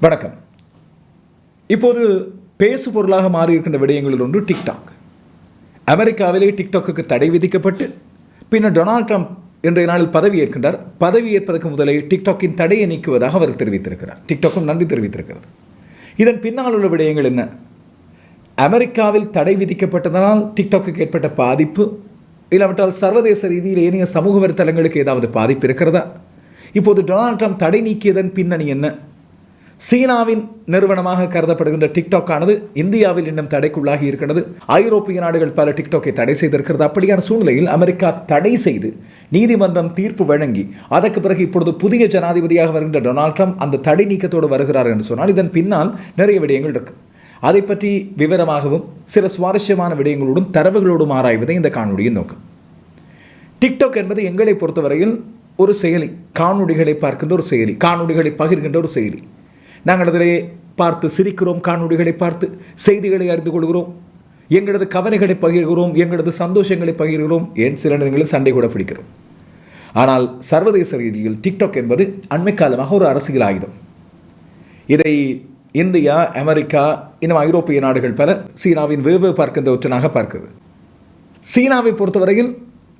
வணக்கம். இப்போது பேசு பொருளாக மாறியிருக்கின்ற விடயங்களில் ஒன்று டிக்டாக் அமெரிக்காவிலே டிக்டாக்குக்கு தடை விதிக்கப்பட்டு பின்னர் டொனால்ட் ட்ரம்ப் இன்றைய நாளில் பதவி ஏற்கின்றார். பதவி ஏற்பதற்கு முதலே டிக்டாக்கின் தடையை நீக்குவதாக அவர் தெரிவித்திருக்கிறார். டிக்டாக்கும் நன்றி தெரிவித்திருக்கிறது. இதன் பின்னால் உள்ள விடயங்கள் என்ன? அமெரிக்காவில் தடை விதிக்கப்பட்டதனால் டிக்டாக்குக்கு ஏற்பட்ட பாதிப்பு இல்லாவிட்டால் சர்வதேச ரீதியில் ஏனைய சமூக வலைத்தளங்களுக்கு ஏதாவது பாதிப்பு இருக்கிறதா? இப்போது டொனால்ட் ட்ரம்ப் தடை நீக்கியதன் பின்னணி என்ன? சீனாவின் நிறுவனமாக கருதப்படுகின்ற டிக்டாக் ஆனது இந்தியாவில் இன்னும் தடைக்குள்ளாகி இருக்கிறது ஐரோப்பிய நாடுகள் பல டிக்டாக்கை தடை செய்திருக்கிறது. அப்படியான சூழ்நிலையில் அமெரிக்கா தடை செய்து நீதிமன்றம் தீர்ப்பு வழங்கி அதற்கு பிறகு இப்பொழுது புதிய ஜனாதிபதியாக வருகின்ற டொனால்ட் ட்ரம்ப் அந்த தடை நீக்கத்தோடு வருகிறார் என்று சொன்னால் இதன் பின்னால் நிறைய விடயங்கள் இருக்கு. அதை பற்றி விவரமாகவும் சில சுவாரஸ்யமான விடயங்களோடும் தரவுகளோடும் ஆராய்வதே இந்த காணொலியின் நோக்கம். டிக்டாக் என்பது எங்களை பொறுத்தவரையில் ஒரு செயலி காணொலிகளை பார்க்கின்ற ஒரு செயலி காணொலிகளை பகிர்கின்ற ஒரு செயலி. நாங்கள் அதிலே பார்த்து சிரிக்கிறோம் காணொலிகளை பார்த்து செய்திகளை அறிந்து கொள்கிறோம். எங்களது கவலைகளை பகிர்கிறோம் எங்களது சந்தோஷங்களை பகிர்கிறோம். ஏன் சில நேரங்களில் சண்டை கூட பிடிக்கிறோம். ஆனால் சர்வதேச ரீதியில் டிக்டாக் என்பது அண்மை காலமாக ஒரு அரசியல் ஆயுதம். இதை இந்தியா அமெரிக்கா இன்னும் ஐரோப்பிய நாடுகள் பல சீனாவின் வேவு பார்க்கின்ற ஒற்றனாக பார்க்குது. சீனாவை பொறுத்தவரையில்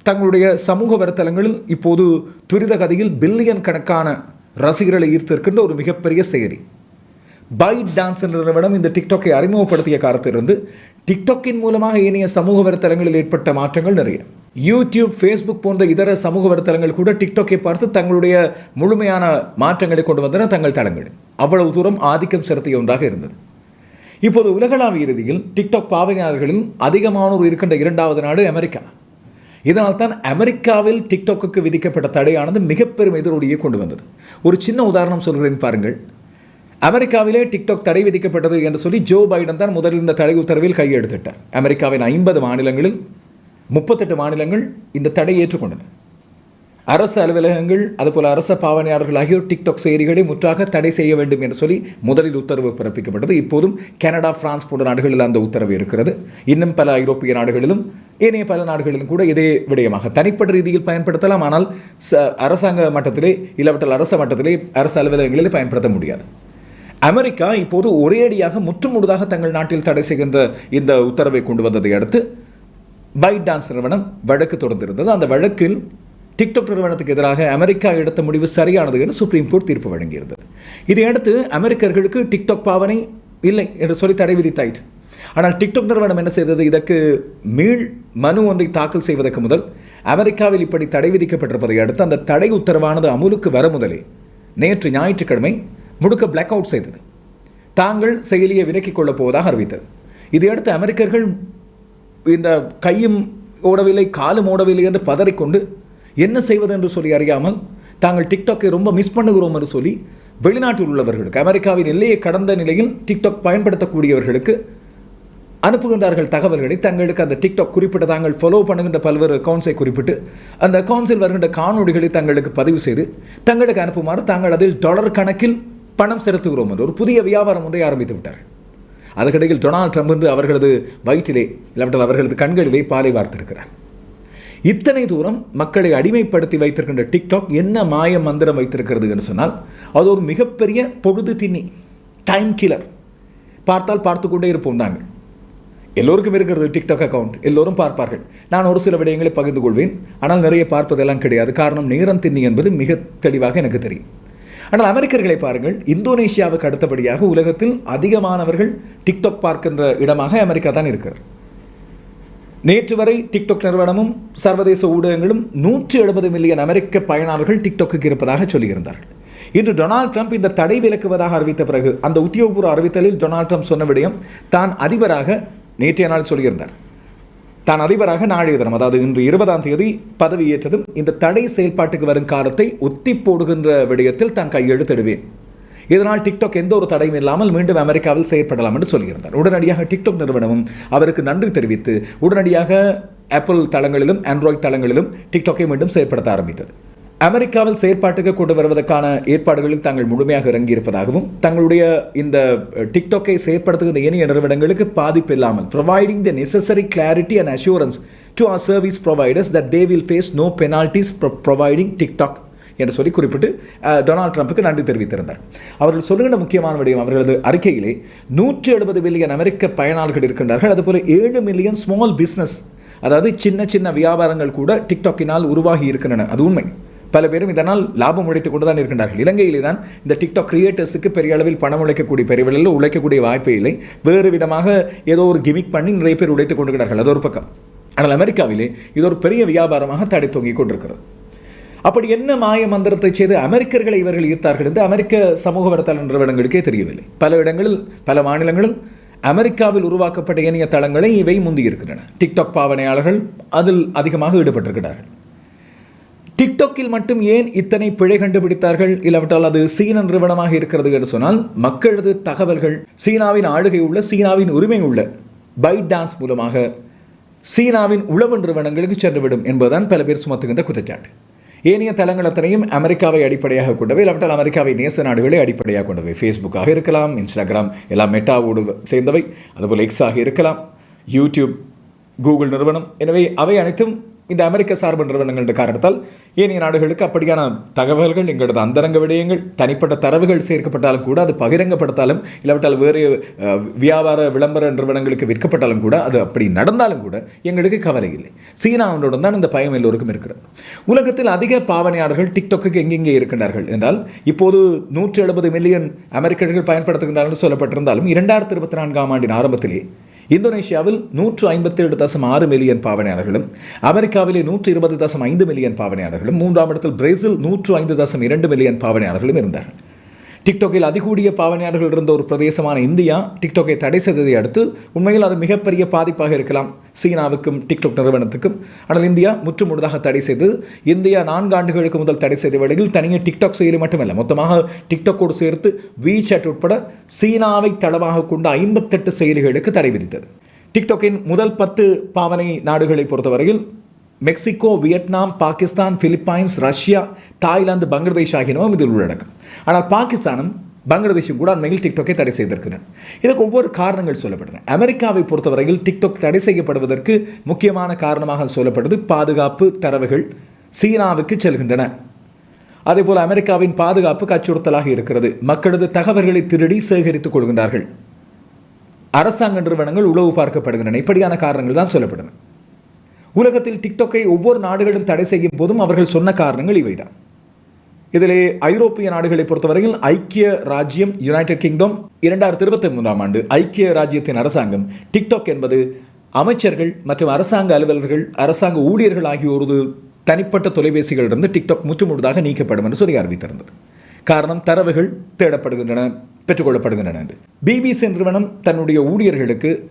தங்களுடைய சமூக வலைத்தளங்களில் இப்போது துரித கதையில் பில்லியன் கணக்கான ரசிகர்களை ஈர்த்திருக்கின்ற ஒரு மிகப்பெரிய செயலி பைட் டான்ஸ் என்ற நிறுவனம் இந்த டிக்டாக்கை அறிமுகப்படுத்திய காலத்திலிருந்து டிக்டாக்கின் மூலமாக ஏனைய சமூக வலைத்தளங்களில் ஏற்பட்ட மாற்றங்கள் நிறைய. யூடியூப் ஃபேஸ்புக் போன்ற இதர சமூக வலைத்தளங்கள் கூட டிக்டாக்கை பார்த்து தங்களுடைய முழுமையான மாற்றங்களை கொண்டு வந்தன தங்கள் தளங்கள். அவ்வளவு தூரம் ஆதிக்கம் செலுத்திய ஒன்றாக இருந்தது. இப்போது உலகளாவிய இறுதியில் டிக்டாக் பாவனையாளர்களில் அதிகமானோர் இருக்கின்ற இரண்டாவது நாடு அமெரிக்கா. இதனால் தான் அமெரிக்காவில் டிக்டாக்கு விதிக்கப்பட்ட தடையானது மிக பெரும் எதிரொலியை கொண்டு வந்தது. ஒரு சின்ன உதாரணம் சொல்கிறேன் பாருங்கள். அமெரிக்காவிலே டிக்டாக் தடை விதிக்கப்பட்டது என்று சொல்லி ஜோ பைடன் தான் முதலில் இந்த தடை உத்தரவில் கையெழுத்திட்டார். அமெரிக்காவின் ஐம்பது மாநிலங்களில் முப்பத்தெட்டு மாநிலங்கள் இந்த தடை ஏற்றுக்கொண்டன. அரசு அலுவலகங்கள் அதுபோல் அரச பாவனையாளர்கள் ஆகியோர் டிக்டாக் செயலிகளை முற்றாக தடை செய்ய வேண்டும் என்று சொல்லி முதலில் உத்தரவு பிறப்பிக்கப்பட்டது. இப்போதும் கனடா பிரான்ஸ் போன்ற நாடுகளில் அந்த உத்தரவு இருக்கிறது. இன்னும் பல ஐரோப்பிய நாடுகளிலும் ஏனைய பல நாடுகளிலும் கூட இதே விடயமாக தனிப்பட்ட ரீதியில் பயன்படுத்தலாம். ஆனால் ச அரசாங்க மட்டத்திலே இல்லாவிட்டால் அரச மட்டத்திலே அரசு அலுவலகங்களிலே பயன்படுத்த முடியாது. அமெரிக்கா இப்போது ஒரேடியாக முற்றுமுழுதாக தங்கள் நாட்டில் தடை செய்கின்ற இந்த உத்தரவை கொண்டு வந்ததை அடுத்து பைட் டான்ஸ் நிறுவனம் வழக்கு தொடர்ந்திருந்தது. அந்த வழக்கில் டிக்டாக் நிறுவனத்துக்கு எதிராக அமெரிக்கா எடுத்த முடிவு சரியானது என்று சுப்ரீம் கோர்ட் தீர்ப்பு வழங்கியிருந்தது. இதையடுத்து அமெரிக்கர்களுக்கு டிக்டாக் பாவனை இல்லை என்று சொல்லி தடை விதித்தாயிற்று. ஆனால் டிக்டாக் நிறுவனம் என்ன செய்தது? இதற்கு மீள் மனு ஒன்றை தாக்கல் செய்வதற்கு முதல் அமெரிக்காவில் இப்படி தடை விதிக்கப்பட்டிருப்பதை அடுத்து அந்த தடை உத்தரவானது அமுலுக்கு வர முதலே. நேற்று ஞாயிற்றுக்கிழமை முழுக்க பிளாக் அவுட் செய்தது. தாங்கள் செயலியை விலக்கிக் கொள்ளப் போவதாக அறிவித்தது. இதையடுத்து அமெரிக்கர்கள் இந்த கையும் ஓடவில்லை காலும் ஓடவில்லை என்று பதறிக்கொண்டு என்ன செய்வது என்று சொல்லி அறியாமல் தாங்கள் டிக்டாக்கை ரொம்ப மிஸ் பண்ணுகிறோம் என்று சொல்லி வெளிநாட்டில் உள்ளவர்களுக்கு அமெரிக்காவின் எல்லையை கடந்த நிலையில் டிக்டாக் பயன்படுத்தக்கூடியவர்களுக்கு அனுப்புகின்றார்கள் தகவல்களை தங்களுக்கு அந்த டிக்டாக் குறிப்பிட்ட தாங்கள் ஃபாலோ பண்ணுகின்ற பல்வேறு அக்கௌண்ட்ஸை குறிப்பிட்டு அந்த அக்கௌண்ட்ஸில் வருகின்ற காணொலிகளை தங்களுக்கு பதிவு செய்து தங்களுக்கு அனுப்புமாறு தாங்கள் அதில் டாலர் கணக்கில் பணம் செலுத்துகிறோம் என்று. ஒரு புதிய வியாபாரம் ஒன்றை ஆரம்பித்து விட்டார்கள் அதற்கிடையில் டொனால்ட் ட்ரம்ப் என்று அவர்களது வயிற்றிலே இல்லாவிட்டால் அவர்களது கண்களிலே பாலை வார்த்திருக்கிறார். இத்தனை தூரம் மக்களை அடிமைப்படுத்தி வைத்திருக்கின்ற டிக்டாக் என்ன மாய மந்திரம் வைத்திருக்கிறது என்று சொன்னால் அது ஒரு மிகப்பெரிய பொழுது திண்ணி டைம் கில்லர் பார்த்தால் பார்த்து கொண்டே இருப்போம் நாங்கள். எல்லோருக்கும் இருக்கிறது டிக்டாக் அக்கவுண்ட் எல்லோரும் பார்ப்பார்கள். நான் ஒரு சில விடயங்களை பகிர்ந்து கொள்வேன். ஆனால் நிறைய பார்ப்பதெல்லாம் கிடையாது. காரணம் நேரம் திண்ணி என்பது மிக தெளிவாக எனக்கு தெரியும். ஆனால் அமெரிக்கர்களை பாருங்கள் இந்தோனேஷியாவுக்கு அடுத்தபடியாக உலகத்தில் அதிகமானவர்கள் டிக்டாக் பார்க்கின்ற இடமாக அமெரிக்கா தான் இருக்கிறது. நேற்று வரை டிக்டாக் நிறுவனமும் சர்வதேச ஊடகங்களும் நூற்றி எழுபது மில்லியன் அமெரிக்க பயனாளர்கள் டிக்டாக்கு இருப்பதாக சொல்லியிருந்தார்கள். இன்று டொனால்ட் ட்ரம்ப் இந்த தடை விலக்குவதாக அறிவித்த பிறகு அந்த உத்தியோகபூர்வ அறிவித்தலில் டொனால்ட் ட்ரம்ப் சொன்ன விடயம் தான் அதிபராக நேற்றைய நாள் சொல்லியிருந்தார். தான் அதிபராக நாளைய தினம் அதாவது இன்று இருபதாம் தேதி பதவியேற்றதும் இந்த தடை செயல்பாட்டுக்கு வரும் காலத்தை ஒத்தி போடுகின்ற விடயத்தில் தான் கையெழுத்திடுவேன். இதனால் டிக்டாக் எந்த ஒரு தடையும் இல்லாமல் மீண்டும் அமெரிக்காவில் செயற்படலாம் என்று சொல்லியிருந்தார். உடனடியாக டிக்டாக் நிறுவனமும் அவருக்கு நன்றி தெரிவித்து உடனடியாக ஆப்பிள் தளங்களிலும் ஆண்ட்ராய்ட் தளங்களிலும் டிக்டாக்கை மீண்டும் செயற்படுத்த ஆரம்பித்தது. அமெரிக்காவில் செயற்பாட்டுக்கு கொண்டு வருவதற்கான ஏற்பாடுகளில் தாங்கள் முழுமையாக இறங்கியிருப்பதாகவும் தங்களுடைய இந்த டிக்டாக்கை செயற்படுத்துகின்ற இணைய நிறுவனங்களுக்கு பாதிப்பு இல்லாமல் providing the necessary clarity and assurance to our service providers that they will face no penalties providing TikTok என்று சொல்லி குறிப்பிட்டு டொனால்ட் ட்ரம்புக்கு நன்றி தெரிவித்திருந்தார். அவர்கள் சொல்லுகின்ற முக்கியமான விடயம் அவர்களது அறிக்கையிலே நூற்றி எழுபது மில்லியன் அமெரிக்க பயனாளர்கள் இருக்கின்றார்கள். அதுபோல் ஏழு மில்லியன் ஸ்மால் பிஸ்னஸ் அதாவது சின்ன சின்ன வியாபாரங்கள் கூட டிக்டாக்கினால் உருவாகி இருக்கின்றன. அது உண்மை. பல பேரும் இதனால் லாபம் உழைத்துக் கொண்டு தான் இருக்கின்றார்கள். இலங்கையிலே தான் இந்த டிக்டாக் கிரியேட்டர்ஸுக்கு பெரிய அளவில் பணம் உழைக்கக்கூடிய பெரிய அளவில் உழைக்கக்கூடிய வாய்ப்பு இல்லை. வேறு விதமாக ஏதோ ஒரு கிமிக் பண்ணி நிறைய பேர் உழைத்துக் கொண்டிருக்கிறார்கள். அது ஒரு பக்கம். ஆனால் அமெரிக்காவிலே இது ஒரு பெரிய வியாபாரமாக தடை தொங்கிக் கொண்டிருக்கிறது. அப்படி என்ன மாய மந்திரத்தை செய்து அமெரிக்கர்களை இவர்கள் ஈர்த்தார்கள் என்று அமெரிக்க சமூக வலைத்தள நிறுவனங்களுக்கே தெரியவில்லை. பல இடங்களில் பல மாநிலங்களில் அமெரிக்காவில் உருவாக்கப்பட்ட இணைய தளங்களை இவை முந்தியிருக்கின்றன. டிக்டாக் பாவனையாளர்கள் அதில் அதிகமாக ஈடுபட்டிருக்கிறார்கள். டிக்டாக்கில் மட்டும் ஏன் இத்தனை பிழை கண்டுபிடித்தார்கள்? இல்லாவிட்டால் அது சீன நிறுவனமாக இருக்கிறது என்று சொன்னால் மக்களது தகவல்கள் சீனாவின் ஆளுகை உள்ள சீனாவின் உரிமை உள்ள பைட் டான்ஸ் மூலமாக சீனாவின் உளவு நிறுவனங்களுக்கு சென்றுவிடும் என்பதுதான் பல பேர் சுமத்துகின்ற குற்றச்சாட்டு. ஏனைய தளங்கள் அத்தனையும் அமெரிக்காவை அடிப்படையாக கொண்டவை இல்லாவிட்டால் அமெரிக்காவை நேச நாடுகளை அடிப்படையாக கொண்டவை. ஃபேஸ்புக்காக இருக்கலாம் இன்ஸ்டாகிராம் எல்லாம் மெட்டாவோடு சேர்ந்தவை அதுபோல் எக்ஸாக இருக்கலாம் யூடியூப் கூகுள் நிறுவனம் எனவே அவை அனைத்தும் இந்த அமெரிக்க சார்பு நிறுவனங்கள் காரணத்தால் ஏனைய நாடுகளுக்கு அப்படியான தகவல்கள் எங்களது அந்தரங்க விடயங்கள் தனிப்பட்ட தரவுகள் சேர்க்கப்பட்டாலும் கூட அது பகிரங்கப்படுத்தாலும் இல்லாவிட்டால் வேறு வியாபார விளம்பர நிறுவனங்களுக்கு விற்கப்பட்டாலும் கூட அது அப்படி நடந்தாலும் கூட எங்களுக்கு கவலை இல்லை. சீனாவுடன் தான் இந்த பயம் எல்லோருக்கும் இருக்கிறது. உலகத்தில் அதிக பாவனையாளர்கள் டிக்டாக்கு எங்கெங்கே இருக்கின்றார்கள் என்றால் இப்போது நூற்றி எழுபது மில்லியன் அமெரிக்கர்கள் பயன்படுத்துகின்றார்கள் சொல்லப்பட்டிருந்தாலும் இரண்டாயிரத்தி இருபத்தி நான்காம் ஆண்டின் ஆரம்பத்திலே இந்தோனேஷியாவில் நூற்று ஐம்பத்தேழு தசம் ஆறு மில்லியன் பாவனையாளர்களும் அமெரிக்காவிலே நூற்று இருபது தசம் ஐந்து மில்லியன் பாவனையாளர்களும் மூன்றாம் இடத்தில் பிரேசில் நூற்று ஐந்து தசம் இரண்டு மில்லியன் பாவனையாளர்களும் இருந்தார்கள். டிக்டாக்கில் அதிகூடிய பாவனையாளர்கள் இருந்த ஒரு பிரதேசமான இந்தியா டிக்டாக்கை தடை செய்ததை அடுத்து உண்மையில் அது மிகப்பெரிய பாதிப்பாக இருக்கலாம். சீனாவுக்கும் டிக்டாக் நிறுவனத்துக்கும் ஆனால் இந்தியா முற்றுமுழுதாக தடை செய்து இந்தியா நான்கு ஆண்டுகளுக்கு முதல் தடை செய்த வேளையில் தனியே டிக்டாக் செயலி மட்டுமல்ல மொத்தமாக டிக்டாக்கோடு சேர்த்து வீசாட் உட்பட சீனாவை தளமாக கொண்ட ஐம்பத்தெட்டு செயலிகளுக்கு தடை விதித்தது. டிக்டாக்கின் முதல் பத்து பாவனை நாடுகளை பொறுத்தவரையில் Mexico Vietnam Pakistan Philippines Russia Thailand Bangladesh ஆகியனவும் இதில் உள்ளடக்கம். ஆனால் பாகிஸ்தானும் பங்களாதேஷும் கூட அண்மையில் டிக்டாக்கை தடை செய்திருக்கிறேன் இதுக்கு ஒவ்வொரு காரணங்கள் சொல்லப்படுகின்றன. அமெரிக்காவை பொறுத்தவரையில் டிக்டாக் தடை செய்யப்படுவதற்கு முக்கியமான காரணமாக சொல்லப்படுது பாதுகாப்பு தரவுகள் சீனாவுக்கு செல்கின்றன. அதேபோல் அமெரிக்காவின் பாதுகாப்புக்கு அச்சுறுத்தலாக இருக்கிறது. மக்களது தகவல்களை திருடி சேகரித்துக் கொள்கின்றார்கள். அரசாங்க நிறுவனங்கள் உளவு பார்க்கப்படுகின்றன. இப்படியான காரணங்கள் தான் சொல்லப்படுது உலகத்தில் டிக்டாக்கை ஒவ்வொரு நாடுகளும் தடை செய்யும் போதும் அவர்கள் சொன்ன காரணங்கள் இவைதான். இதிலே ஐரோப்பிய நாடுகளை பொறுத்தவரையில் ஐக்கிய ராஜ்யம் யுனைடெட் கிங்டம் இரண்டாயிரத்தி இருபத்தி மூன்றாம் ஆண்டு ஐக்கிய ராஜ்யத்தின் அரசாங்கம் டிக்டாக் என்பது அமைச்சர்கள் மற்றும் அரசாங்க அலுவலர்கள் அரசாங்க ஊழியர்கள் ஆகியோரது தனிப்பட்ட தொலைபேசிகளிலிருந்து டிக்டாக் முற்றுமுழுதாக நீக்கப்படும் என்று சொல்லி அறிவித்திருந்தது. காரணம் தரவுகள் தேடப்படுகின்றன பெற்றுக்கொள்ளப்படுகின்றன என்று. பிபிசி நிறுவனம் தன்னுடைய ஊழியர்களுக்கு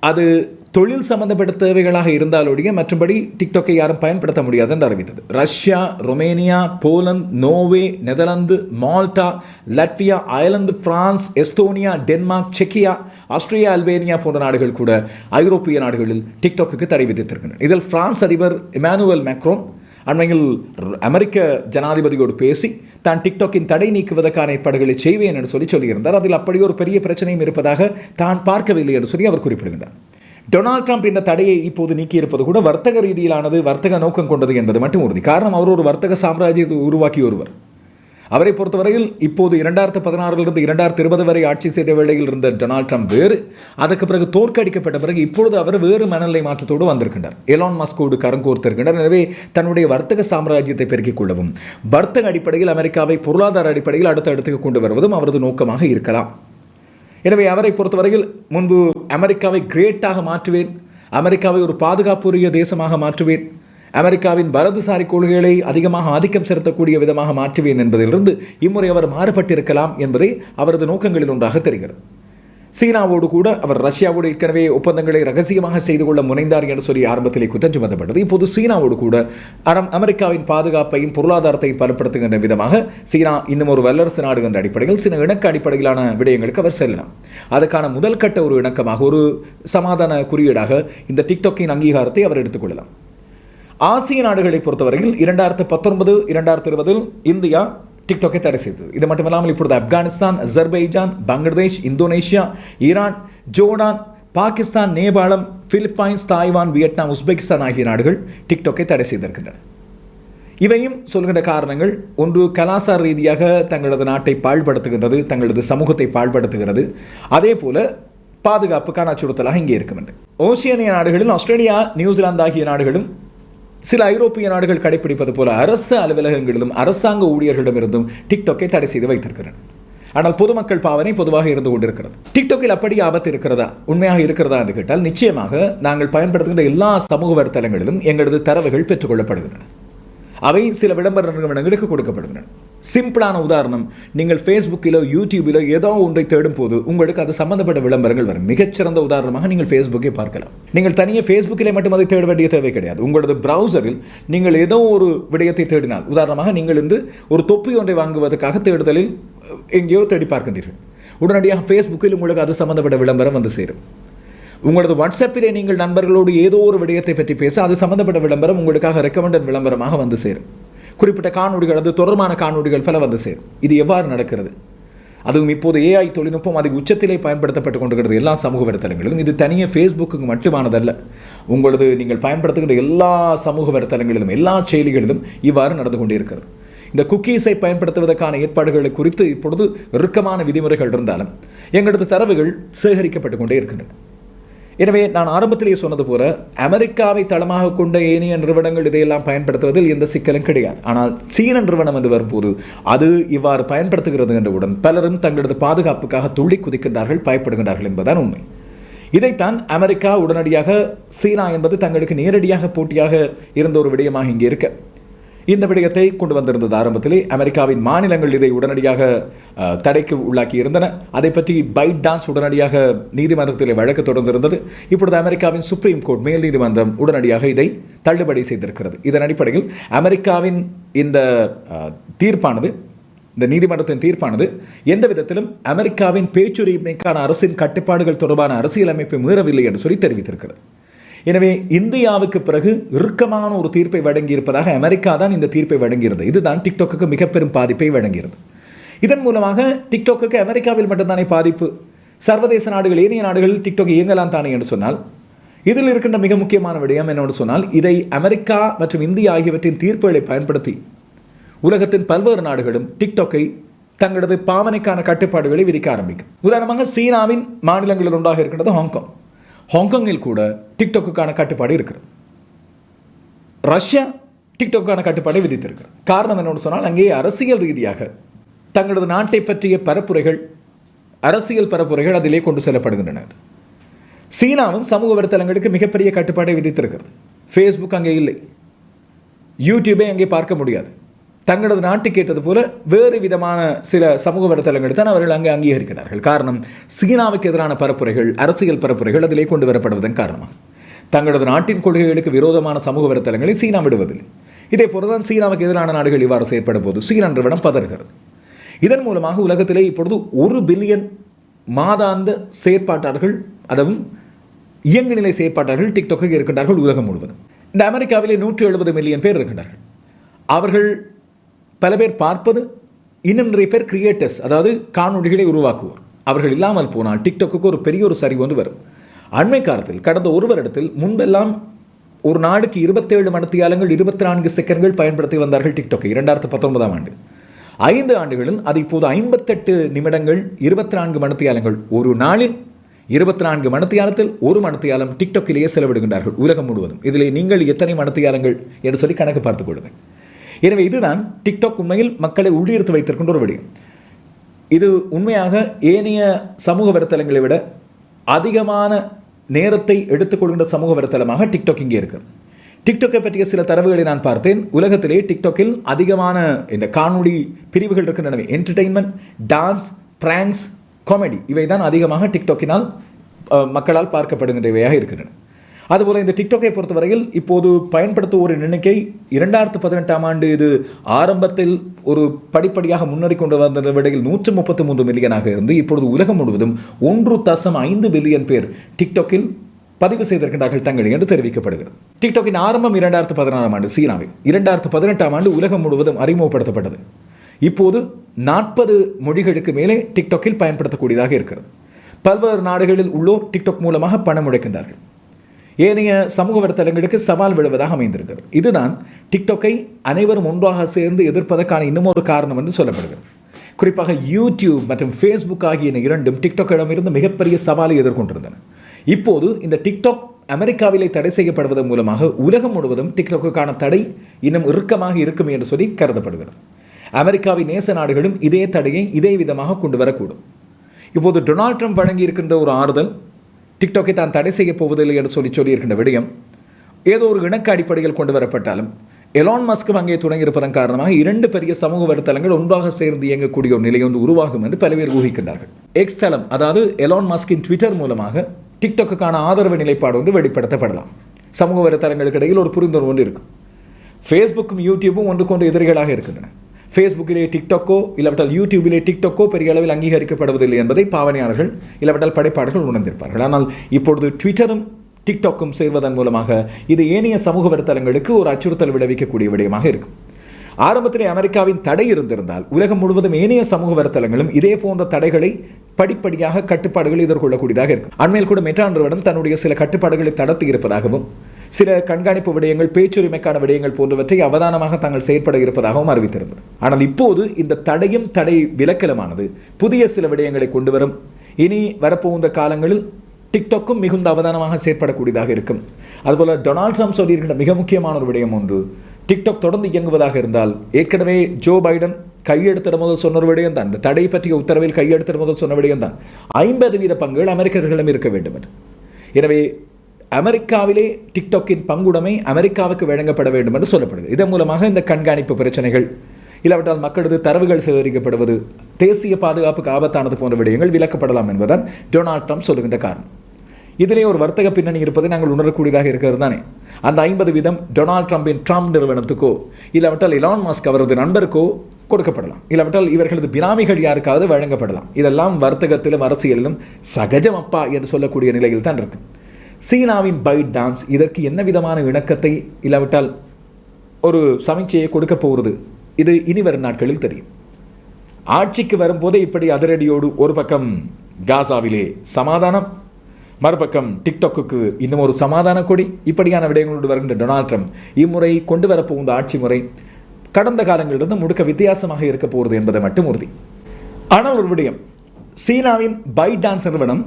அது தொழில் சம்பந்தப்பட்ட தேவைகளாக இருந்தாலொழிய மற்றபடி டிக்டாக்கை யாரும் பயன்படுத்த முடியாது என்று அறிவித்தது. Russia Romania Poland Norway Netherlands Malta Latvia Ireland France Estonia Denmark செக்கியா Australia Albania போன்ற நாடுகள் கூட ஐரோப்பிய நாடுகளில் டிக்டாக்கு தடை விதித்திருக்கின்றன. இதில் பிரான்ஸ் அதிபர் இமானுவல் மேக்ரோன் அண்மையில் அமெரிக்க ஜனாதிபதியோடு பேசி தான் டிக்டாக்கின் தடை நீக்குவதற்கான ஏற்பாடுகளை செய்வேன் என்று சொல்லி சொல்லியிருந்தார். அதில் அப்படி ஒரு பெரிய பிரச்சனையும் இருப்பதாக தான் பார்க்கவில்லை என்று சொல்லி அவர் குறிப்பிடுகின்றார். டொனால்ட் ட்ரம்ப் இந்த தடையை இப்போது நீக்கியிருப்பது கூட வர்த்தக ரீதியிலானது வர்த்தக நோக்கம் கொண்டது என்பது மட்டும் உறுதி. காரணம் அவர் ஒரு வர்த்தக சாம்ராஜ்யத்தை உருவாக்கிய ஒருவர். அவரை பொறுத்தவரையில் இப்போது இரண்டாயிரத்து பதினாறிலிருந்து இரண்டாயிரத்து இருபது வரை ஆட்சி செய்த வேளையில் இருந்த டொனால்ட் ட்ரம்ப் வேறு அதற்கு பிறகு தோற்கடிக்கப்பட்ட பிறகு இப்பொழுது அவர் வேறு மனநிலை மாற்றத்தோடு வந்திருக்கின்றார். எலான் மஸ்கோடு கரங்கோர்த்திருக்கின்றார் எனவே தன்னுடைய வர்த்தக சாம்ராஜ்யத்தை பெருக்கிக் கொள்ளவும் வர்த்தக அடிப்படையில் அமெரிக்காவை பொருளாதார அடிப்படையில் அடுத்த இடத்துக்கு கொண்டு வருவதும் அவரது நோக்கமாக இருக்கலாம். எனவே அவரை பொறுத்தவரையில் முன்பு அமெரிக்காவை கிரேட்டாக மாற்றுவேன் அமெரிக்காவை ஒரு பாதுகாப்புரிய தேசமாக மாற்றுவேன் அமெரிக்காவின் வரதுசாரி கொள்கைகளை அதிகமாக ஆதிக்கம் செலுத்தக்கூடிய விதமாக மாற்றுவேன் என்பதிலிருந்து இம்முறை அவர் மாறுபட்டிருக்கலாம் என்பதே அவரது நோக்கங்களில் ஒன்றாக தெரிகிறது. சீனாவோடு கூட அவர் ரஷ்யாவோடு ஏற்கனவே ஒப்பந்தங்களை ரகசியமாக செய்து கொள்ள முனைந்தார் என்று சொல்லி ஆரம்பத்திலே குற்றம் சுமத்தப்பட்டது. இப்போது சீனாவோடு கூட அரம் அமெரிக்காவின் பாதுகாப்பையும் பொருளாதாரத்தையும் பலப்படுத்துகின்ற விதமாக சீனா இன்னும் ஒரு வல்லரசு நாடு என்ற அடிப்படையில் சில இணக்க அடிப்படையிலான விடயங்களுக்கு அவர் செல்லலாம். அதுக்கான முதல் கட்ட ஒரு இணக்கமாக ஒரு சமாதான குறியீடாக இந்த டிக்டாக்கின் அங்கீகாரத்தை அவர் எடுத்துக்கொள்ளலாம் ஆசிய நாடுகளை பொறுத்தவரையில் இரண்டாயிரத்து பத்தொன்பது இரண்டாயிரத்து இருபதில் இந்தியா டிக்டாக்கை தடை செய்தது. இது மட்டுமில்லாமல் இப்பொழுது Afghanistan Azerbaijan Bangladesh Indonesia Iran Jordan Pakistan Nepal Philippines Taiwan Vietnam Uzbekistan ஆகிய நாடுகள் டிக்டாக்கை தடை செய்திருக்கின்றன. இவையும் சொல்கின்ற காரணங்கள் ஒன்று கலாசார ரீதியாக தங்களது நாட்டை பாழ்படுத்துகின்றது தங்களது சமூகத்தை பாழ்படுத்துகிறது. அதே போல பாதுகாப்புக்கான அச்சுறுத்தலாக இங்கே இருக்கும் என்று ஓசியானிய நாடுகளில் ஆஸ்திரேலியா நியூசிலாந்து ஆகிய நாடுகளும் சில ஐரோப்பிய நாடுகள் கடைபிடிப்பது போல அரசு அலுவலகங்களிலும் அரசாங்க ஊழியர்களிடமிருந்தும் டிக்டாக்கை தடை செய்து வைத்திருக்கின்றன ஆனால் பொதுமக்கள் பாவனை பொதுவாக இருந்து கொண்டிருக்கிறது. டிக்டாக்கில் அப்படி ஆபத்து இருக்கிறதா? உண்மையாக இருக்கிறதா என்று கேட்டால் நிச்சயமாக நாங்கள் பயன்படுத்துகின்ற எல்லா சமூக வலைத்தளங்களிலும் எங்களது தரவுகள் பெற்றுக்கொள்ளப்படுகின்றன அவை சில விளம்பர நிறுவனங்களுக்கு கொடுக்கப்படுகின்றன. சிம்பிளான உதாரணம் நீங்கள் ஃபேஸ்புக்கிலோ யூடியூபிலோ ஏதோ ஒன்றை தேடும் போது உங்களுக்கு அது சம்பந்தப்பட்ட விளம்பரங்கள் வரும். மிகச்சிறந்த உதாரணமாக நீங்கள் ஃபேஸ்புக்கை பார்க்கலாம். நீங்கள் தனியாக ஃபேஸ்புக்கிலே மட்டும் அதை தேட வேண்டிய தேவை கிடையாது. உங்களது ப்ரௌசரில் நீங்கள் ஏதோ ஒரு விடயத்தை தேடினால் உதாரணமாக நீங்கள் இன்று ஒரு தொப்பி ஒன்றை வாங்குவதற்காக தேடுதலில் எங்கேயோ தேடி பார்க்கின்றீர்கள். உடனடியாக ஃபேஸ்புக்கில் உங்களுக்கு அது சம்பந்தப்பட்ட விளம்பரம் வந்து சேரும். உங்களது வாட்ஸ்அப்பிலே நீங்கள் நண்பர்களோடு ஏதோ ஒரு விடயத்தை பற்றி பேச அது சம்பந்தப்பட்ட விளம்பரம் உங்களுக்காக ரெக்கமெண்டட் விளம்பரமாக வந்து சேரும். குறிப்பிட்ட காணொலிகள் அது தொடர்பான காணொலிகள் பல வந்து சேரும். இது எவ்வாறு நடக்கிறது? அதுவும் இப்போது ஏஐ தொழில்நுட்பம் அது உச்சத்திலே பயன்படுத்தப்பட்டு கொண்டிருக்கிறது எல்லா சமூக வலைத்தளங்களிலும். இது தனியே ஃபேஸ்புக்கு மட்டுமானதல்ல. உங்களது நீங்கள் பயன்படுத்துகின்ற எல்லா சமூக வலைத்தளங்களிலும் எல்லா செயலிகளிலும் இவ்வாறு நடந்து கொண்டிருக்கிறது. இந்த குக்கீஸை பயன்படுத்துவதற்கான ஏற்பாடுகள் குறித்து இப்பொழுது இறுக்கமான விதிமுறைகள் இருந்தாலும் எங்களது தரவுகள் சேகரிக்கப்பட்டு கொண்டே இருக்கின்றன. எனவே நான் ஆரம்பத்திலேயே சொன்னது போல அமெரிக்காவை தளமாக கொண்ட ஏனைய நிறுவனங்கள் இதையெல்லாம் பயன்படுத்துவதில் எந்த சிக்கலும் கிடையாது. ஆனால் சீன நிறுவனம் என்று வரும்போது அது இவ்வாறு பயன்படுத்துகிறது என்றவுடன் பலரும் தங்களது பாதுகாப்புக்காக துள்ளி குதிக்கின்றார்கள் பயப்படுகின்றார்கள் என்பதுதான் உண்மை. இதைத்தான் அமெரிக்கா உடனடியாக சீனா என்பது தங்களுக்கு நேரடியாக போட்டியாக இருந்த ஒரு விடயமாக இங்கே இருக்க. இந்த விடயத்தை கொண்டு வந்திருந்தது ஆரம்பத்திலே. அமெரிக்காவின் மாநிலங்கள் இதை உடனடியாக தடைக்கு உள்ளாக்கி இருந்தன அதை பற்றி பைட் டான்ஸ் உடனடியாக நீதிமன்றத்திலே வழக்கு தொடர்ந்திருந்தது. இப்பொழுது அமெரிக்காவின் சுப்ரீம் கோர்ட் மேல் நீதிமன்றம் உடனடியாக இதை தள்ளுபடி செய்திருக்கிறது. இதன் அடிப்படையில் அமெரிக்காவின் இந்த தீர்ப்பானது இந்த நீதிமன்றத்தின் தீர்ப்பானது எந்த விதத்திலும் அமெரிக்காவின் பேச்சுரிமைக்கான அரசின் கட்டுப்பாடுகள் தொடர்பான அரசியலமைப்பை மீறவில்லை என்று சொல்லி தெரிவித்திருக்கிறது. எனவே இந்தியாவுக்கு பிறகு இறுக்கமான ஒரு தீர்ப்பை வழங்கியிருப்பதாக அமெரிக்கா தான் இந்த தீர்ப்பை வழங்கியிருந்தது. இதுதான் டிக்டாக்கு மிக பெரும் பாதிப்பை வழங்கியது இதன் மூலமாக டிக்டாக்கு அமெரிக்காவில் மட்டும்தானே பாதிப்பு? சர்வதேச நாடுகள் ஏனைய நாடுகளில் டிக்டாக் இயங்கலாம் தானே என்று சொன்னால்? இதில் இருக்கின்ற மிக முக்கியமான விடயம் என்னோடு சொன்னால் இதை அமெரிக்கா மற்றும் இந்தியா ஆகியவற்றின் தீர்ப்புகளை பயன்படுத்தி உலகத்தின் பல்வேறு நாடுகளும் டிக்டாக்கை தங்களது பாவனைக்கான கட்டுப்பாடுகளை விதிக்க ஆரம்பிக்கும். உதாரணமாக சீனாவின் மாநிலங்களில் ஒன்றாக இருக்கின்றது ஹாங்காங். ஹாங்காங்கில் கூட டிக்டாக்குக்கான கட்டுப்பாடு இருக்கிறது. ரஷ்யா டிக்டாக்குக்கான கட்டுப்பாடை விதித்திருக்கிறது. காரணம் என்னன்னு சொன்னால் அங்கே அரசியல் ரீதியாக தங்களது நாட்டை பற்றிய பரப்புரைகள் அரசியல் பரப்புரைகள் அதிலே கொண்டு செல்லப்படுகின்றன. சீனாவும் சமூக வலைத்தளங்களுக்கு மிகப்பெரிய கட்டுப்பாடை விதித்திருக்கிறது. ஃபேஸ்புக் அங்கே இல்லை. யூடியூபை அங்கே பார்க்க முடியாது. தங்களது நாட்டுக்கு ஏற்றது போல வேறு விதமான சில சமூக வலைத்தளங்களை தான் அவர்கள் அங்கே அங்கீகரிக்கிறார்கள். காரணம் சீனாவுக்கு எதிரான பரப்புரைகள் அரசியல் பரப்புரைகள் அதிலே கொண்டு வரப்படுவதன் காரணமாக. தங்களது நாட்டின் கொள்கைகளுக்கு விரோதமான சமூக வலைத்தளங்களை சீனா விடுவதில்லை. இதே போலதான் சீனாவுக்கு எதிரான நாடுகள் இவ்வாறு செயற்படும் போது சீனா நிறுவனம் பதறுகிறது. இதன் மூலமாக உலகத்திலே இப்பொழுது ஒரு பில்லியன் மாதாந்த செயற்பாட்டாளர்கள் அதுவும் இயங்குநிலை செயற்பாட்டாளர்கள் டிக்டாக்கில் இருக்கின்றார்கள் உலகம் முழுவதும். இந்த அமெரிக்காவிலே நூற்றி எழுபது மில்லியன் பேர் இருக்கின்றார்கள். அவர்கள் பல பேர் பார்ப்பது இன்னும் நிறைய பேர் கிரியேட்டர்ஸ் அதாவது காணொலிகளை உருவாக்குவோர். அவர்கள் இல்லாமல் போனால் டிக்டாக்கு ஒரு பெரிய ஒரு சரிவு வந்து வரும். அண்மை காலத்தில் கடந்த ஒரு வருடத்தில் முன்பெல்லாம் ஒரு நாளுக்கு இருபத்தேழு மணித்தியாலங்கள் இருபத்தி நான்கு செகண்ட்கள் பயன்படுத்தி வந்தார்கள் டிக்டாக்கை இரண்டாயிரத்து பத்தொன்பதாம் ஆண்டு. ஐந்து ஆண்டுகளில் அது இப்போது ஐம்பத்தெட்டு நிமிடங்கள் இருபத்தி நான்கு மணித்தியாலங்கள். ஒரு நாளில் இருபத்தி நான்கு மணித்தியாலத்தில் ஒரு மணித்தியாலம் டிக்டாக்கிலேயே செலவிடுகின்றார்கள் உலகம் முழுவதும். இதில் நீங்கள் எத்தனை மணித்தியாலங்கள் என்று சொல்லி கணக்கு பார்த்துக் கொள்ளுங்கள். எனவே இதுதான் டிக்டாக் உண்மையில் மக்களை உள்ளிருத்து வைத்திருக்கின்ற ஒரு விடயம். இது உண்மையாக ஏனைய சமூக வலைத்தளங்களை விட அதிகமான நேரத்தை எடுத்துக்கொள்கின்ற சமூக வலைத்தளமாக டிக்டாக் இங்கே இருக்குது டிக்டாக்கை பற்றிய சில தரவுகளை நான் பார்த்தேன். உலகத்திலே டிக்டாக்கில் அதிகமான இந்த காணொளி பிரிவுகள் இருக்கின்றன. என்டர்டெயின்மெண்ட் டான்ஸ் பிராங்க்ஸ் காமெடி இவை தான் அதிகமாக டிக்டாக்கினால் மக்களால் பார்க்கப்படுகின்றவையாக இருக்கின்றன. அதுபோல் இந்த டிக்டாக்கை பொறுத்தவரையில் இப்போது பயன்படுத்துவோரின் எண்ணிக்கை இரண்டாயிரத்து பதினெட்டாம் ஆண்டு இது ஆரம்பத்தில் ஒரு படிப்படியாக முன்னேறி கொண்டு வந்த விடையில் நூற்று முப்பத்தி மூன்று மில்லியனாக இருந்து இப்பொழுது உலகம் முழுவதும் ஒன்று தசம் ஐந்து பில்லியன் பேர் டிக்டாக்கில் பதிவு செய்திருக்கின்றார்கள் தங்கள் என்று தெரிவிக்கப்படுகிறது. டிக்டாக்கின் ஆரம்பம் இரண்டாயிரத்து பதினாறாம் ஆண்டு சீனாவில் இரண்டாயிரத்து பதினெட்டாம் ஆண்டு உலகம் முழுவதும் அறிமுகப்படுத்தப்பட்டது. இப்போது நாற்பது மொழிகளுக்கு மேலே டிக்டாக்கில் பயன்படுத்தக்கூடியதாக இருக்கிறது. பல்வேறு நாடுகளில் உள்ளோர் டிக்டாக் மூலமாக பணம் முடைக்கின்றார்கள். ஏனைய சமூக வலைத்தளங்களுக்கு சவால் விடுவதாக அமைந்திருக்கிறது. இதுதான் டிக்டாக்கை அனைவரும் ஒன்றாக சேர்ந்து எதிர்ப்பதற்கான இன்னும் ஒரு காரணம் என்று சொல்லப்படுகிறது. குறிப்பாக யூடியூப் மற்றும் ஃபேஸ்புக் ஆகிய இரண்டும் டிக்டாக்கிடமிருந்து மிகப்பெரிய சவாலை எதிர்கொண்டிருந்தன. இப்போது இந்த டிக்டாக் அமெரிக்காவிலே தடை செய்யப்படுவதன் மூலமாக உலகம் முழுவதும் டிக்டாக்குக்கான தடை இன்னும் இறுக்கமாக இருக்கும் என்று சொல்லி கருதப்படுகிறது. அமெரிக்காவின் நேச நாடுகளும் இதே தடையை இதே விதமாக கொண்டு வரக்கூடும். இப்போது டொனால்ட் ட்ரம்ப் வழங்கியிருக்கின்ற ஒரு ஆறுதல் டிக்டாக்கை தான் தடை செய்யப் போவதில்லை என்று சொல்லி சொல்லியிருக்கின்ற விடயம் ஏதோ ஒரு இணக்க அடிப்படையில் கொண்டு வரப்பட்டாலும் எலான் மஸ்கும் அங்கே துணையிருப்பதன் காரணமாக இரண்டு பெரிய சமூக வலைத்தளங்கள் ஒன்றாக சேர்ந்து இயங்கக்கூடிய ஒரு நிலை ஒன்று உருவாகும் என்று பல பேர் ஊகிக்கின்றார்கள். எக்ஸ் தளம் அதாவது எலான் மஸ்கின் ட்விட்டர் மூலமாக டிக்டாக்குக்கான ஆதரவு நிலைப்பாடு ஒன்று வெளிப்படுத்தப்படலாம். சமூக வலைத்தளங்களுக்கு இடையில் ஒரு புரிந்துணர்வு ஒன்று இருக்கும். ஃபேஸ்புக்கும் யூடியூபும் ஒன்று கொண்டு எதிரிகளாக இருக்கின்றன. ஃபேஸ்புக்கிலே டிக்டாக்கோ இல்லாவிட்டால் யூடியூபிலே டிக்டாக்கோ பெரிய அளவில் அங்கீகரிக்கப்படுவதில்லை என்பதை பாவனையாளர்கள் இல்லாவிட்டால் படைப்பாளர்கள் உணர்ந்திருப்பார்கள். ஆனால் இப்பொழுது ட்விட்டரும் டிக்டாக்கும் சேர்வதன் மூலமாக இது ஏனைய சமூக வலைத்தளங்களுக்கு ஒரு அச்சுறுத்தல் விளைவிக்கக்கூடிய விடயமாக இருக்கும். ஆரம்பத்திலே அமெரிக்காவின் தடை இருந்திருந்தால் உலகம் முழுவதும் ஏனைய சமூக வலைத்தளங்களும் இதே போன்ற தடைகளை படிப்படியாக கட்டுப்பாடுகள் எதிர்கொள்ளக்கூடியதாக இருக்கும். அண்மையில் கூட மெட்டா நிறுவனம் தன்னுடைய சில கட்டுப்பாடுகளை தடர்த்தி இருப்பதாகவும் சில கண்காணிப்பு விடயங்கள் பேச்சுரிமைக்கான விடயங்கள் போன்றவற்றை அவதானமாக தாங்கள் செயற்பட இருப்பதாகவும் அறிவித்திருந்தது. ஆனால் இப்போது இந்த தடையும் தடை விலக்கலமானது புதிய சில விடயங்களை கொண்டு வரும். இனி வரப்போகின்ற காலங்களில் டிக்டாக்கும் மிகுந்த அவதானமாக செயற்படக்கூடியதாக இருக்கும். அதுபோல் டொனால்ட் ட்ரம்ப் சொல்லியிருக்கின்ற மிக முக்கியமான ஒரு விடயம் ஒன்று டிக்டாக் தொடர்ந்து இயங்குவதாக இருந்தால் ஏற்கனவே ஜோ பைடன் கையெழுத்திட முதல் சொன்ன ஒரு விடயம் தான் இந்த தடை பற்றிய உத்தரவில் கையெழுத்திட முதல் சொன்ன விடயம் தான் ஐம்பது வீத பங்குகள் அமெரிக்கர்களிடம் இருக்க வேண்டும் என்று எனவே அமெரிக்காவிலே டிக்டாக்கின் பங்குடைமை அமெரிக்காவுக்கு வழங்கப்பட வேண்டும் என்று சொல்லப்படுது இதன் மூலமாக இந்த கண்காணிப்பு பிரச்சனைகள் இல்லாவிட்டால் மக்களது தரவுகள் சேகரிக்கப்படுவது தேசிய பாதுகாப்புக்கு ஆபத்தானது போன்ற விடயங்கள் விலக்கப்படலாம் என்பதுதான் டொனால்ட் ட்ரம்ப் சொல்லுகின்ற காரணம். இதிலே ஒரு வர்த்தக பின்னணி இருப்பதை நாங்கள் உணரக்கூடியதாக இருக்கிறது தானே. அந்த ஐம்பது வீதம் டொனால்ட் ட்ரம்பின் ட்ரம்ப் நிறுவனத்துக்கோ இல்லாவிட்டால் இலான் மாஸ்க் அவரது நண்பருக்கோ கொடுக்கப்படலாம். இல்லாவிட்டால் இவர்களது பினாமிகள் யாருக்காவது வழங்கப்படலாம். இதெல்லாம் வர்த்தகத்திலும் அரசியலிலும் சகஜம் அப்பா என்று சொல்லக்கூடிய நிலையில் தான் இருக்கு. சீனாவின் பைட் டான்ஸ் இதற்கு என்ன விதமான இணக்கத்தை இல்லாவிட்டால் ஒரு சமீட்சையை கொடுக்க போகிறது? இது இனி வரும் நாட்களில் தெரியும். ஆட்சிக்கு வரும்போதே இப்படி அதிரடியோடு ஒரு பக்கம் காசாவிலே சமாதானம் மறுபக்கம் டிக்டாக்குக்கு இன்னும் ஒரு சமாதான கொடி. இப்படியான விடயங்களோடு வருகின்ற டொனால்ட் ட்ரம்ப் இம்முறை கொண்டு வரப்போகின்ற ஆட்சி முறை கடந்த காலங்களிலிருந்து முடுக்க வித்தியாசமாக இருக்க போகிறது என்பதை மட்டும் உறுதி. ஆனால் ஒரு விடயம் சீனாவின் பை டான்ஸ் நிறுவனம்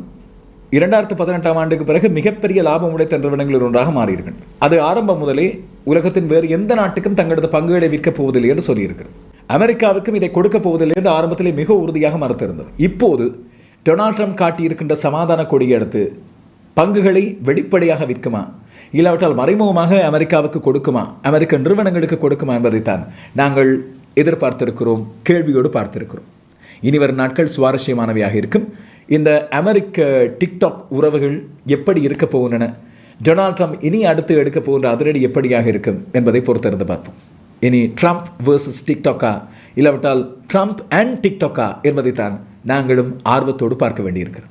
இரண்டாயிரத்து பதினெட்டாம் ஆண்டுக்கு பிறகு மிகப்பெரிய லாபம் உடைத்த நிறுவனங்களில் ஒன்றாக மாறியிருக்கிறது. அது ஆரம்பம் முதலே உலகத்தின் வேறு எந்த நாட்டுக்கும் தங்களது பங்குகளை விற்கப் போவதில்லை என்று சொல்லியிருக்கிறது. அமெரிக்காவுக்கும் இதை கொடுக்கப் போவதில்லை என்று ஆரம்பத்திலே மிக உறுதியாக மறுத்திருந்தது. இப்போது டொனால்ட் ட்ரம்ப் காட்டியிருக்கின்ற சமாதான கொடியை அடுத்து பங்குகளை வெளிப்படையாக விற்குமா? இல்லாவிட்டால் மறைமுகமாக அமெரிக்காவுக்கு கொடுக்குமா? அமெரிக்க நிறுவனங்களுக்கு கொடுக்குமா என்பதைத்தான் நாங்கள் எதிர்பார்த்திருக்கிறோம் கேள்வியோடு பார்த்திருக்கிறோம். இனி வரும் நாட்கள் சுவாரஸ்யமானவையாக இருக்கும். இந்த அமெரிக்க டிக்டாக் உறவுகள் எப்படி இருக்க போகின்றன? டொனால்ட் ட்ரம்ப் இனி அடுத்து எடுக்க போகின்ற அதிரடி எப்படியாக இருக்கும் என்பதை பொறுத்திருந்து பார்ப்போம். இனி ட்ரம்ப் வேர்சஸ் டிக்டாக்கா இல்லாவிட்டால் ட்ரம்ப் அண்ட் டிக்டாக்கா என்பதைத்தான் நாங்களும் ஆர்வத்தோடு பார்க்க வேண்டியிருக்கிறோம்